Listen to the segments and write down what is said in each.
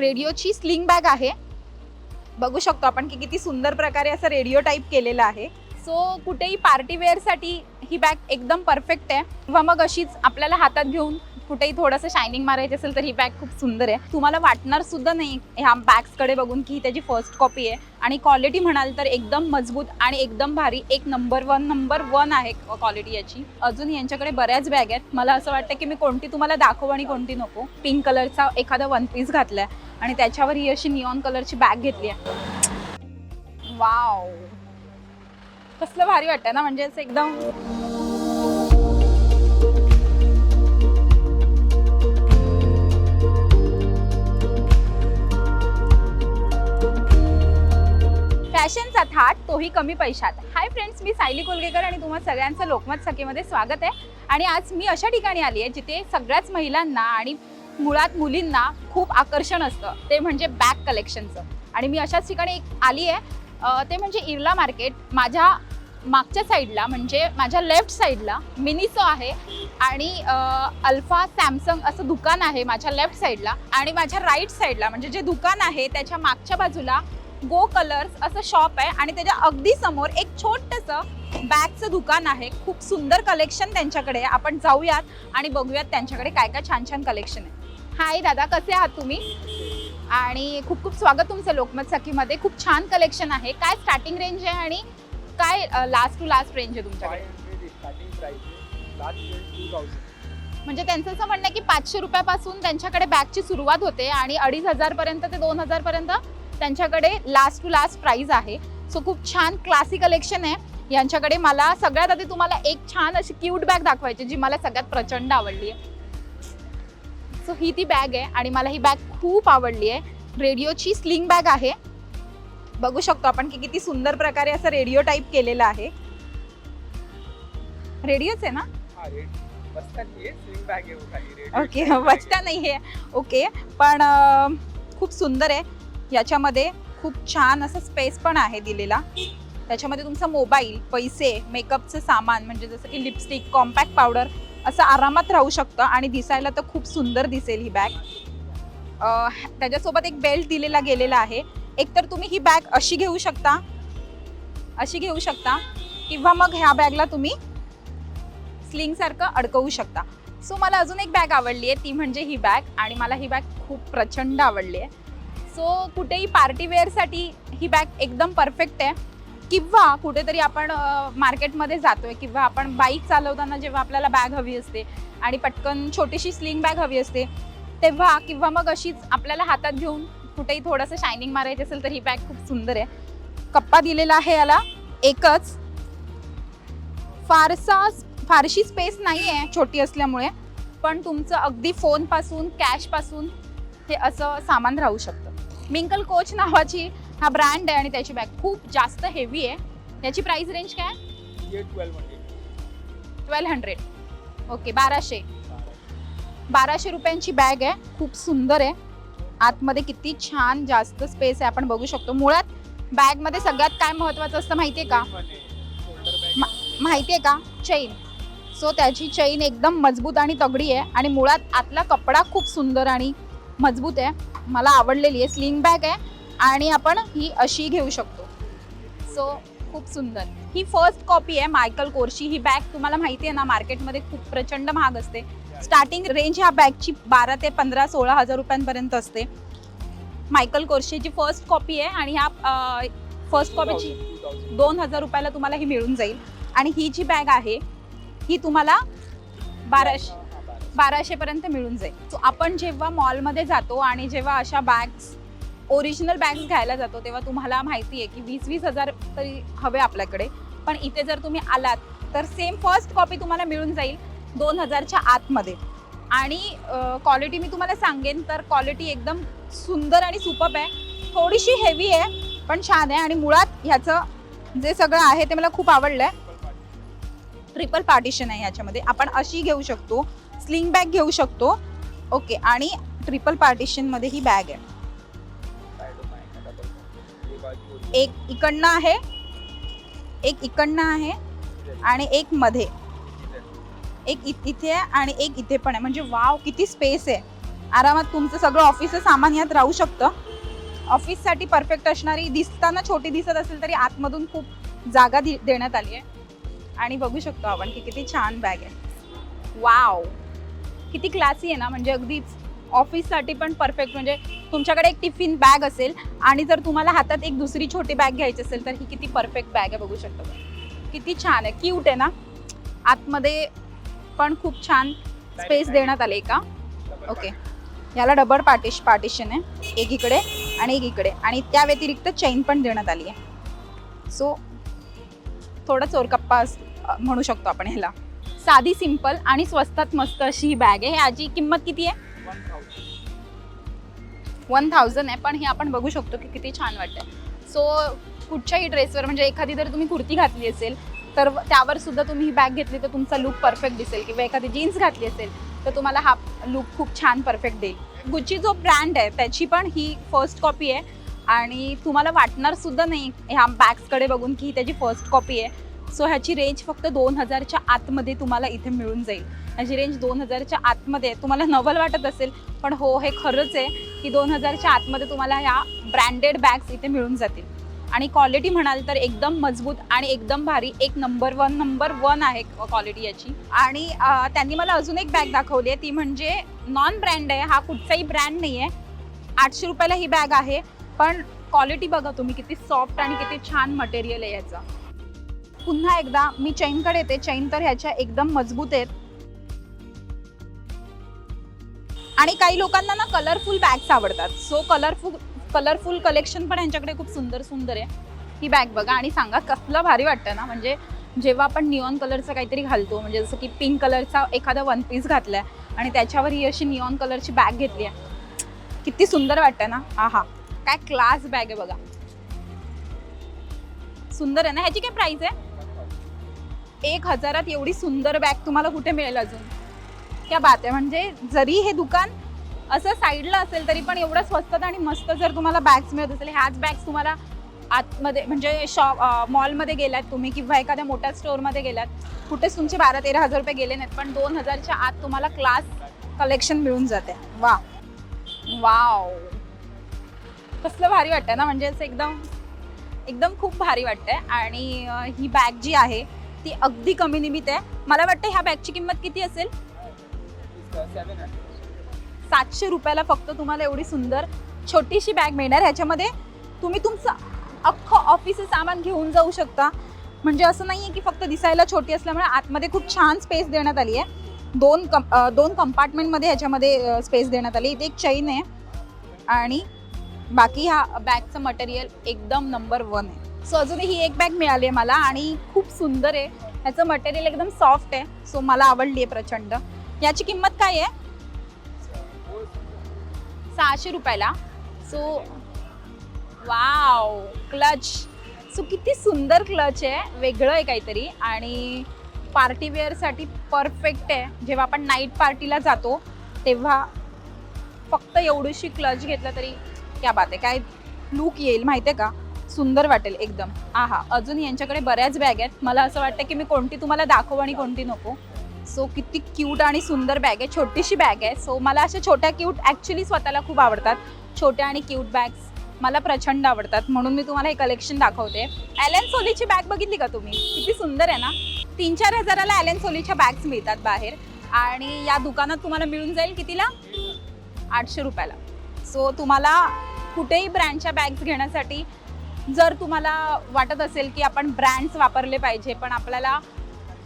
रेडिओची sling bag आहे. बघू शकतो आपण की किती सुंदर प्रकारे असं रेडिओ टाईप केलेलं आहे. सो कुठेही पार्टीवेअरसाठी ही बॅग एकदम परफेक्ट आहे. किंवा मग अशीच आपल्याला हातात घेऊन कुठेही थोडंसं शायनिंग मारायची असेल तर ही बॅग खूप सुंदर आहे. तुम्हाला वाटणार सुद्धा नाही ह्या बॅग्सकडे बघून की ही त्याची फर्स्ट कॉपी आहे. आणि क्वालिटी म्हणाल तर एकदम मजबूत आणि एकदम भारी. एक नंबर वन नंबर वन आहे क्वालिटी याची. अजून यांच्याकडे बऱ्याच बॅग आहेत. मला असं वाटतं की मी कोणती तुम्हाला दाखवू आणि कोणती नको. पिंक कलरचा एखादा वन पीस घातलाय. आणि त्याच्यावर ही अशी निऑन कलरची बॅग घेतली आहे. वाव कसलं भारी वाटतं ना? म्हणजे असं एकदम फॅशनचा थाट तोही कमी पैशात. हाय फ्रेंड्स मी सायली कोलगेकर आणि तुम्हा सगळ्यांचं लोकमत सखेमध्ये स्वागत आहे. आणि आज मी अशा ठिकाणी आली आहे जिथे सगळ्याच महिलांना आणि मुळात मुलींना खूप आकर्षण असतं. ते म्हणजे बॅग कलेक्शनचं आणि मी अशाच ठिकाणी एक आली आहे. ते म्हणजे इर्ला मार्केट. माझ्या मागच्या साईडला म्हणजे माझ्या लेफ्ट साईडला मिनिसो आहे आणि अल्फा सॅमसंग असं दुकान आहे माझ्या लेफ्ट साईडला. आणि माझ्या राईट साईडला म्हणजे जे दुकान आहे त्याच्या मागच्या बाजूला गो कलर्स असं शॉप आहे आणि त्याच्या अगदी समोर एक छोटंसं बॅगचं दुकान आहे. खूप सुंदर कलेक्शन त्यांच्याकडे आहे. आपण जाऊयात आणि बघूयात त्यांच्याकडे काय काय छान छान कलेक्शन आहे. हाय दादा कसे आहात तुम्ही? आणि खूप खूप स्वागत तुमचं लोकमत सखीमध्ये. खूप छान कलेक्शन आहे. काय स्टार्टिंग रेंज आहे आणि काय लास्ट टू लास्ट रेंज आहे तुमच्याकडे? म्हणजे त्यांचं असं म्हणणं आहे की पाचशे रुपयापासून त्यांच्याकडे बॅगची सुरुवात होते आणि अडीच हजारपर्यंत ते दोन हजारपर्यंत त्यांच्याकडे लास्ट टू लास्ट प्राईज आहे. सो खूप छान क्लासी कलेक्शन आहे. यांच्याकडे मला सगळ्यात आधी तुम्हाला एक छान अशी क्यूट बॅग दाखवायची जी मला सगळ्यात प्रचंड आवडली आहे. सो ही ती बॅग आहे आणि मला ही बॅग खूप आवडली आहे. रेडिओची स्लिंग बॅग आहे. बघू शकतो आपण की किती सुंदर प्रकारे असं रेडिओ टाईप केलेलं आहे. रेडिओच आहे ना? हा ओके बचता नाही आहे ओके पण अं, खूप सुंदर आहे. याच्यामध्ये खूप छान असं स्पेस पण आहे दिलेला. त्याच्यामध्ये तुमचा मोबाईल पैसे मेकअपचं सामान म्हणजे जसं की लिपस्टिक कॉम्पॅक्ट पावडर असं आरामात राहू शकतं आणि दिसायला तर खूप सुंदर दिसेल ही बॅग त्याच्यासोबत एक बेल्ट दिलेला गेलेला आहे. एकतर तुम्ही ही बॅग अशी घेऊ शकता अशी घेऊ शकता किंवा मग ह्या बॅगला तुम्ही स्लिंगसारखं अडकवू शकता. सो मला अजून एक बॅग आवडली आहे ती म्हणजे ही बॅग आणि मला ही बॅग खूप प्रचंड आवडली आहे सो कुठेही पार्टी वेअरसाठी ही बॅग एकदम परफेक्ट आहे. किंवा कुठेतरी आपण मार्केटमध्ये जातोय किंवा आपण बाईक चालवताना जेव्हा आपल्याला बॅग हवी असते आणि पटकन छोटीशी स्लिंग बॅग हवी असते तेव्हा किंवा मग अशीच आपल्याला हातात घेऊन कुठेही थोडंसं शायनिंग मारायची असेल तर ही बॅग खूप सुंदर आहे. कप्पा दिलेला आहे याला एकच. फारसा फारशी स्पेस नाही आहे छोटी असल्यामुळे. पण तुमचं अगदी फोनपासून कॅशपासून हे असं सामान राहू शकतं. मिंकल कोच नावाची हा ब्रँड आहे आणि त्याची बॅग खूप जास्त हेवी आहे. याची प्राइस रेंज काय? ट्वेल्व हंड्रेड ओके बाराशे. बाराशे. रुपयांची बॅग आहे. खूप सुंदर आहे. आतमध्ये किती छान जास्त स्पेस आहे. आपण बघू शकतो. मुळात बॅगमध्ये सगळ्यात काय महत्त्वाचं असतं माहिती आहे का माहिती आहे का? चैन सो त्याची चैन एकदम मजबूत आणि तगडी आहे. आणि मुळात आतला कपडा खूप सुंदर आणि मजबूत आहे. मला आवडलेली आहे. स्लिंग बॅग आहे आणि आपण ही अशी घेऊ शकतो. सो खूप सुंदर. ही फर्स्ट कॉपी आहे मायकल कोरशी ही बॅग तुम्हाला माहिती आहे ना मार्केटमध्ये खूप प्रचंड महाग असते. स्टार्टिंग रेंज ह्या बॅगची बारा ते पंधरा सोळा हजार रुपयांपर्यंत असते. मायकल कोरशीची फर्स्ट कॉपी आहे आणि ह्या फर्स्ट कॉपीची दोन हजार रुपयाला तुम्हाला ही मिळून जाईल. आणि ही जी बॅग आहे ही तुम्हाला बाराशे बाराशेपर्यंत मिळून जाईल. सो आपण जेव्हा मॉलमध्ये जातो आणि जेव्हा अशा बॅग्स ओरिजिनल बॅग्स घ्यायला जातो तेव्हा तुम्हाला माहिती आहे की वीस वीस हजार तरी हवे आपल्याकडे. पण इथे जर तुम्ही आलात तर सेम फर्स्ट कॉपी तुम्हाला मिळून जाईल दोन हजारच्या आतमध्ये. आणि क्वालिटी मी तुम्हाला सांगेन तर क्वालिटी एकदम सुंदर आणि सुपब आहे. थोडीशी हेवी आहे पण छान आहे. आणि मुळात ह्याचं जे सगळं आहे ते मला खूप आवडलं आहे ट्रिपल पार्टिशन आहे ह्याच्यामध्ये. आपण अशी घेऊ शकतो. स्लिंग बॅग घेऊ शकतो. ओके आणि ट्रिपल पार्टिशनमध्ये ही बॅग आहे. एक इकडनं आहे एक इकडनं आहे आणि एक मध्ये. एक इ- इथे आहे आणि एक इथे पण आहे. म्हणजे वाव किती स्पेस आहे. आरामात तुमचं सगळं ऑफिसचं सामान यात राहू शकतं. ऑफिससाठी परफेक्ट असणारी दिसताना छोटी दिसत असेल तरी आतमधून खूप जागा दि- देण्यात आली आहे. आणि बघू शकतो आपण की किती छान बॅग आहे. वाव किती क्लासी आहे ना म्हणजे अगदीच ऑफिससाठी पण परफेक्ट म्हणजे तुमच्याकडे एक टिफिन बॅग असेल आणि जर तुम्हाला हातात एक दुसरी छोटी बॅग घ्यायची असेल तर ही किती परफेक्ट बॅग आहे बघू शकतो किती छान आहे क्यूट आहे ना. आतमध्ये पण खूप छान स्पेस देण्यात आले का? ओके याला डबल पार्टिश पार्टिशन आहे. एक इकडे आणि एक इकडे. आणि त्या व्यतिरिक्त चेन पण देण्यात आली आहे सो थोडा चोरकप्पा म्हणू शकतो आपण ह्याला. साधी सिंपल आणि स्वस्तात मस्त अशी ही बॅग आहे. ह्याची किंमत किती आहे? वन वन थाउजंड आहे. पण हे आपण बघू शकतो की किती छान वाटतं सो कुठच्याही ड्रेसवर म्हणजे एखादी जर तुम्ही कुर्ती घातली असेल तर त्यावर सुद्धा तुम्ही ही बॅग घेतली तर तुमचा लुक परफेक्ट दिसेल. किंवा एखादी जीन्स घातली असेल तर तुम्हाला हा लुक खूप छान परफेक्ट देईल. गुच्ची जो ब्रँड आहे त्याची पण ही फर्स्ट कॉपी आहे. आणि तुम्हाला वाटणार सुद्धा नाही ह्या बॅग्सकडे बघून की ही त्याची फर्स्ट कॉपी आहे. सो ह्याची रेंज फक्त दोन हजारच्या आतमध्ये तुम्हाला इथे मिळून जाईल. ह्याची रेंज दोन हजारच्या आतमध्ये आहे. तुम्हाला नवल वाटत असेल पण हो हे खरंच आहे की दोन हजारच्या आतमध्ये तुम्हाला ह्या ब्रँडेड बॅग्स इथे मिळून जातील. आणि क्वालिटी म्हणाल तर एकदम मजबूत आणि एकदम भारी एक नंबर वन नंबर वन आहे क्वालिटी याची. आणि त्यांनी मला अजून एक बॅग दाखवली आहे ती म्हणजे नॉन ब्रँड आहे हा कुठचाही ब्रँड नाही आहे आठशे रुपयाला ही बॅग आहे पण क्वालिटी बघा तुम्ही किती सॉफ्ट आणि किती छान मटेरियल आहे याचं. पुन्हा एकदा मी चैनकडे येते. चैन तर ह्याच्या एकदम मजबूत आहेत. आणि काही लोकांना ना कलरफुल बॅग्स आवडतात. सो कलरफुल कलरफुल कलेक्शन पण यांच्याकडे खूप सुंदर सुंदर आहे. ही बॅग बघा आणि सांगा कसलं भारी वाटतं ना? म्हणजे जेव्हा आपण निऑन कलरचं काहीतरी घालतो म्हणजे जसं की पिंक कलरचा एखादा वन पीस घातलाय आणि त्याच्यावर ही अशी निऑन कलरची बॅग घेतली आहे. किती सुंदर वाटतं ना? हा हा काय क्लास बॅग आहे बघा. सुंदर आहे ना? ह्याची काय प्राईस आहे? एक हजारात एवढी सुंदर बॅग तुम्हाला कुठे मिळेल अजून? क्या बात आहे म्हणजे जरी हे दुकान असं साईडला असेल तरी पण एवढं स्वस्तात आणि मस्त जर तुम्हाला बॅग्स मिळत असेल. ह्याच बॅग्स तुम्हाला आतमध्ये म्हणजे शॉप मॉलमध्ये गेलात तुम्ही किंवा एखाद्या मोठ्या स्टोअरमध्ये गेलात कुठेच तुमचे बारा तेरा हजार रुपये गेले नाहीत पण दोन हजारच्या आत तुम्हाला क्लास कलेक्शन मिळून जाते. वा वाव कसलं भारी वाटतं ना म्हणजे असं एकदम एकदम खूप भारी वाटतंय. आणि ही बॅग जी आहे ती अगदी कमी निमित्त आहे. मला वाटतं ह्या बॅगची किंमत किती असेल? सातशे रुपयाला फक्त तुम्हाला एवढी सुंदर छोटीशी बॅग मिळणार. ह्याच्यामध्ये तुम्ही तुमचं अख्खं ऑफिसचं सामान घेऊन जाऊ शकता. म्हणजे असं नाही आहे की फक्त दिसायला छोटी असल्यामुळे आतमध्ये खूप छान स्पेस देण्यात आली आहे दोन कम दोन कंपार्टमेंटमध्ये ह्याच्यामध्ये स्पेस देण्यात आली इथे एक चैन आहे आणि बाकी ह्या बॅगचं मटेरियल एकदम नंबर वन आहे. सो अजूनही ही एक बॅग मिळाली आहे मला आणि खूप सुंदर आहे. ह्याचं मटेरियल एकदम सॉफ्ट आहे. सो मला आवडली आहे प्रचंड. याची किंमत काय आहे? सहाशे रुपयाला. सो वाव क्लच सो किती सुंदर क्लच आहे. वेगळं आहे काहीतरी. आणि पार्टी वेअरसाठी परफेक्ट आहे. जेव्हा आपण नाईट पार्टीला जातो तेव्हा फक्त एवढीशी क्लच घेतलं तरी क्या बात आहे. काय लुक येईल माहिती आहे का? सुंदर वाटेल एकदम. आहा अजून यांच्याकडे बऱ्याच बॅग आहेत. मला असं वाटतं की मी कोणती तुम्हाला दाखवू आणि कोणती नको. सो किती क्यूट आणि सुंदर बॅग आहे. छोटीशी बॅग आहे. सो मला अशा छोट्या क्यूट ॲक्च्युली स्वतःला खूप आवडतात. छोट्या आणि क्यूट बॅग्स मला प्रचंड आवडतात. म्हणून मी तुम्हाला हे कलेक्शन दाखवते. ॲलेन सोलीची बॅग बघितली का तुम्ही? किती सुंदर आहे ना? तीन चार हजाराला ॲलेन सोलीच्या बॅग्स मिळतात बाहेर. आणि या दुकानात तुम्हाला मिळून जाईल कितीला? आठशे रुपयाला. सो तुम्हाला कुठेही ब्रँडच्या बॅग्स घेण्यासाठी जर तुम्हाला वाटत असेल की आपण ब्रँड्स वापरले पाहिजे पण आपल्याला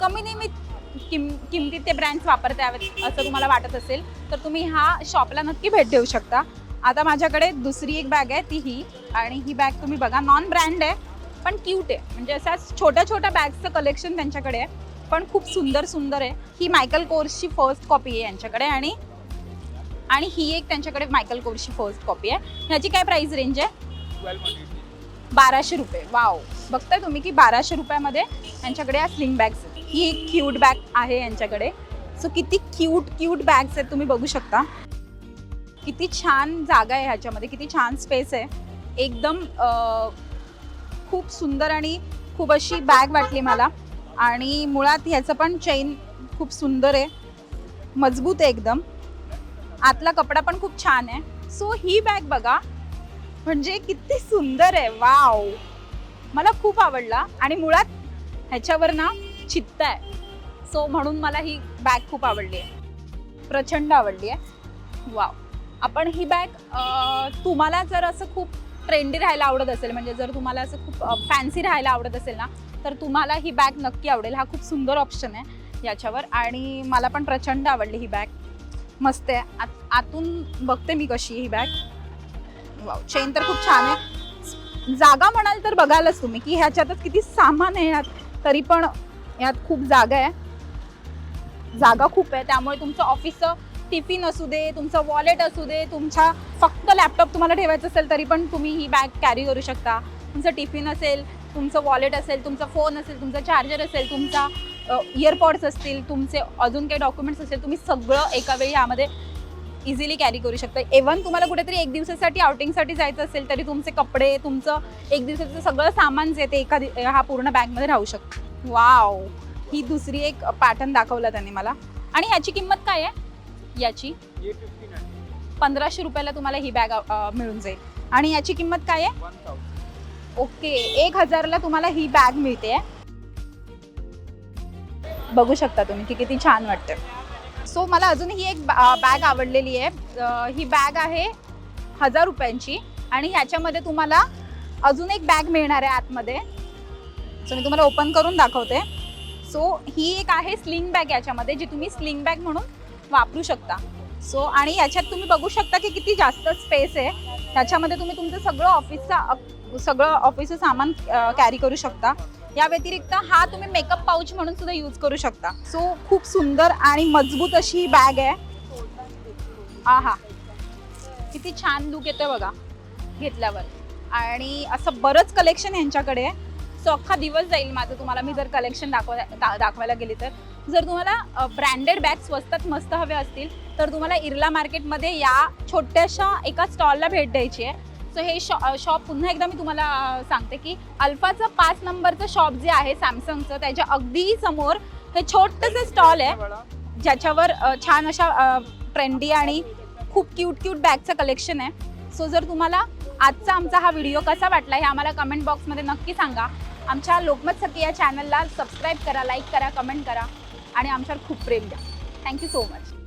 कमी निमित किम किमतीत ते ब्रँड्स वापरता यावेत असं तुम्हाला वाटत असेल तर तुम्ही ह्या शॉपला नक्की भेट देऊ शकता. आता माझ्याकडे दुसरी एक बॅग आहे ती ही. आणि ही बॅग तुम्ही बघा नॉन ब्रँड आहे पण क्यूट आहे. म्हणजे अशा छोट्या छोट्या बॅग्सचं कलेक्शन त्यांच्याकडे आहे. पण खूप सुंदर सुंदर आहे. ही मायकल कोर्सची फर्स्ट कॉपी आहे यांच्याकडे. आणि आणि ही एक त्यांच्याकडे मायकल कोर्सची फर्स्ट कॉपी आहे. ह्याची काय प्राइस रेंज आहे? बाराशे रुपये. वाव बघताय तुम्ही की बाराशे रुपयामध्ये यांच्याकडे या स्लिंग बॅग्स आहेत. ही एक क्यूट बॅग आहे यांच्याकडे. सो किती क्यूट क्यूट बॅग्स आहेत तुम्ही बघू शकता. किती छान जागा आहे ह्याच्यामध्ये. किती छान स्पेस आहे. एकदम खूप सुंदर आणि खूप अशी बॅग वाटली मला. आणि मुळात ह्याचं पण चेन खूप सुंदर आहे. मजबूत आहे एकदम. आतला कपडा पण खूप छान आहे. सो ही बॅग बघा. म्हणजे किती सुंदर आहे. वाव. मला खूप आवडला आणि मुळात ह्याच्यावर ना चित्त आहे. सो म्हणून मला ही बॅग खूप आवडली आहे. प्रचंड आवडली आहे. वाव. आपण ही बॅग तुम्हाला जर असं खूप ट्रेंडी राहायला आवडत असेल म्हणजे जर तुम्हाला असं खूप फॅन्सी राहायला आवडत असेल ना तर तुम्हाला ही बॅग नक्की आवडेल. हा खूप सुंदर ऑप्शन आहे याच्यावर आणि मला पण प्रचंड आवडली ही बॅग मस्त आहे. आत आतून बघते मी कशी ही बॅग वाव चेन तर खूप छान आहे. जागा म्हणाल तर बघालच तुम्ही की ह्याच्यातच किती सामान आहे यात. तरी पण यात खूप जागा आहे. जागा खूप आहे त्यामुळे तुमचं ऑफिसचं टिफिन असू दे तुमचं वॉलेट असू दे तुमचा फक्त लॅपटॉप तुम्हाला ठेवायचं असेल तरी पण तुम्ही ही बॅग कॅरी करू शकता. तुमचं टिफिन असेल तुमचं वॉलेट असेल तुमचा फोन असेल तुमचा चार्जर असेल तुमचा इयरपॉड्स असतील तुमचे अजून काही डॉक्युमेंट्स असेल तुम्ही सगळं एका वेळी यामध्ये इझिली कॅरी करू शकता. इव्हन तुम्हाला कुठेतरी एक दिवसासाठी आउटिंगसाठी जायचं असेल तरी तुमचे कपडे तुमचं एक दिवसाचं सगळं सामान जे ते एका हा पूर्ण बॅगमध्ये राहू शकतो. वाव ही दुसरी एक पॅटर्न दाखवला त्यांनी मला. आणि ह्याची किंमत काय आहे? याची? पंधराशे रुपयाला तुम्हाला ही बॅग मिळून जाईल. आणि याची किंमत काय आहे? ओके एक हजारला तुम्हाला ही बॅग मिळते. बघू शकता तुम्ही की किती छान वाटते सो मला अजून ही एक बॅग आवडलेली आहे. ही बॅग आहे हजार रुपयांची आणि ह्याच्यामध्ये तुम्हाला अजून एक बॅग मिळणार आहे आतमध्ये. सो मी तुम्हाला ओपन करून दाखवते. सो ही एक आहे स्लिंग बॅग याच्यामध्ये जी तुम्ही स्लिंग बॅग म्हणून वापरू शकता. सो आणि याच्यात तुम्ही बघू शकता की किती जास्त स्पेस आहे. त्याच्यामध्ये तुम्ही तुमचं सगळं ऑफिसचा सगळं ऑफिसचं सामान कॅरी करू शकता. या व्यतिरिक्त हा तुम्ही मेकअप पाऊच म्हणून सुद्धा यूज करू शकता. सो खूप सुंदर आणि मजबूत अशी ही बॅग आहे. आहा. किती छान लुक येतोय बघा घेतल्यावर. आणि असं बरंच कलेक्शन यांच्याकडे. आहे सो अख्खा दिवस जाईल माझं तुम्हाला. मी जर कलेक्शन दाखवा दा- दाखवायला गेली तर. जर तुम्हाला ब्रँडेड बॅग स्वस्तात मस्त हवे असतील तर तुम्हाला इर्ला मार्केटमध्ये या छोट्याशा एका स्टॉलला भेट द्यायची आहे. सो हे शॉ शॉप पुन्हा एकदा मी तुम्हाला सांगते की अल्फाचं पाच नंबरचं शॉप जे आहे सॅमसंगचं त्याच्या अगदी समोर हे छोटंसं स्टॉल आहे ज्याच्यावर छान अशा ट्रेंडी आणि खूप क्यूट क्यूट बॅगचं कलेक्शन आहे. सो जर तुम्हाला आजचा आमचा हा व्हिडिओ कसा वाटला हे आम्हाला कमेंट बॉक्समध्ये नक्की सांगा. आमच्या लोकमत सखी या चॅनलला सबस्क्राईब करा लाईक करा कमेंट करा आणि आमच्यावर खूप प्रेम द्या. Thank you so much